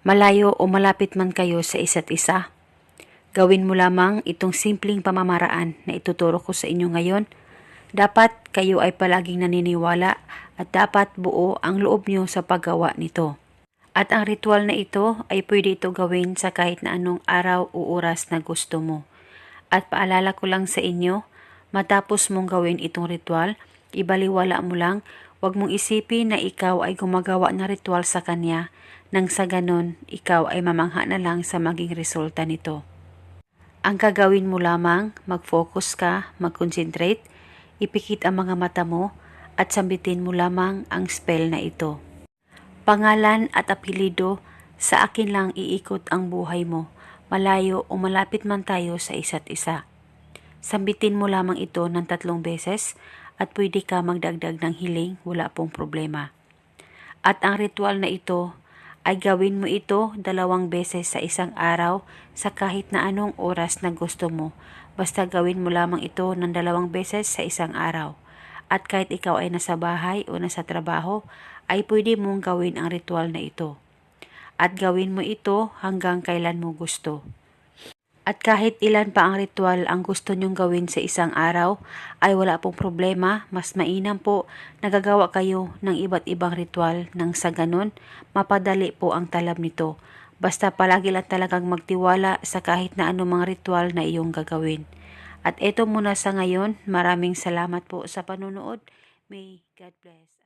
Malayo o malapit man kayo sa isa't isa? Gawin mo lamang itong simpleng pamamaraan na ituturo ko sa inyo ngayon. Dapat kayo ay palaging naniniwala at dapat buo ang loob niyo sa paggawa nito. At ang ritual na ito ay pwede ito gawin sa kahit na anong araw o oras na gusto mo. At paalala ko lang sa inyo, matapos mong gawin itong ritual, ibaliwala mo lang, huwag mong isipin na ikaw ay gumagawa ng ritual sa kanya, nang sa ganon, ikaw ay mamangha na lang sa maging resulta nito. Ang gagawin mo lamang, mag-focus ka, mag-concentrate, ipikit ang mga mata mo, at sambitin mo lamang ang spell na ito. Pangalan at apelido, sa akin lang iikot ang buhay mo, malayo o malapit man tayo sa isa't isa. Sambitin mo lamang ito ng tatlong beses at pwede ka magdagdag ng hiling, wala pong problema. At ang ritual na ito ay gawin mo ito dalawang beses sa isang araw sa kahit na anong oras na gusto mo. Basta gawin mo lamang ito ng dalawang beses sa isang araw. At kahit ikaw ay nasa bahay o nasa trabaho, ay pwede mong gawin ang ritual na ito. At gawin mo ito hanggang kailan mo gusto. At kahit ilan pa ang ritual ang gusto nyong gawin sa isang araw, ay wala pong problema, mas mainam po nagagawa kayo ng iba't ibang ritual nang sa ganon, mapadali po ang talab nito. Basta palagi lang talagang magtiwala sa kahit na anumang ritual na iyong gagawin. At eto muna sa ngayon, maraming salamat po sa panunood. May God bless.